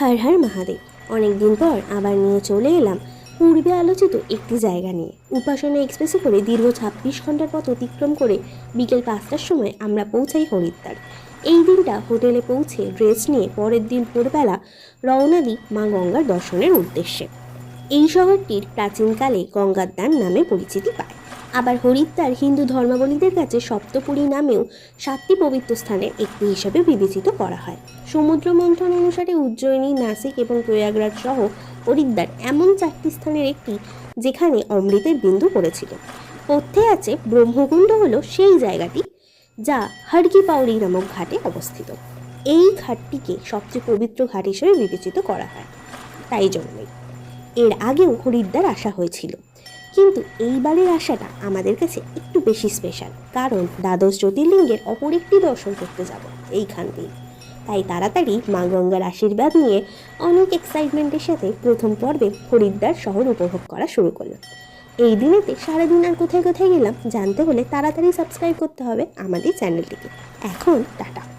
হর হর মহাদেব। অনেকদিন পর আবার নিয়ে চলে এলাম পূর্বে আলোচিত একটি জায়গা নিয়ে। উপাসনা এক্সপ্রেসে করে দীর্ঘ ছাব্বিশ ঘণ্টার পথ অতিক্রম করে বিকেল পাঁচটার সময় আমরা পৌঁছাই হরিদ্বার। এই দিনটা হোটেলে পৌঁছে ড্রেস নিয়ে পরের দিন ভোরবেলা রওনা দিই মা গঙ্গার দর্শনের উদ্দেশ্যে। এই শহরটির প্রাচীনকালে গঙ্গার দান নামে পরিচিতি পায়। আবার হরিদ্বার হিন্দু ধর্মাবলীদের কাছে সপ্তপুরী নামেও সাতটি পবিত্র স্থানের একটি হিসাবে বিবেচিত করা হয়। সমুদ্র মন্থন অনুসারে উজ্জয়িনী, নাসিক এবং প্রয়াগরাজ সহ হরিদ্বার এমন চারটি স্থানের একটি যেখানে অমৃতের বিন্দু পড়েছিল। তথ্যে আছে ব্রহ্মকুণ্ড হলো সেই জায়গাটি যা হরকি পাউরি নামক ঘাটে অবস্থিত। এই ঘাটটিকে সবচেয়ে পবিত্র ঘাট হিসেবে বিবেচিত করা হয়। তাই জন্যই এর আগেও হরিদ্বার আসা হয়েছিল। কিন্তু এইবারের আশাটা আমাদের কাছে একটু বেশি স্পেশাল কারণ দ্বাদশ জ্যোতির্লিঙ্গের অপর একটি দর্শন করতে যাব এইখান দিয়ে। তাই তাড়াতাড়ি মা গঙ্গার আশীর্বাদ নিয়ে অনেক এক্সাইটমেন্টের সাথে প্রথম পর্বে হরিদ্বার শহর উপভোগ করা শুরু করলাম। এই দিনেতে সারাদিন আর কোথায় কোথায় গেলাম জানতে হলে তাড়াতাড়ি সাবস্ক্রাইব করতে হবে আমাদের চ্যানেলটিকে এখন টাটা।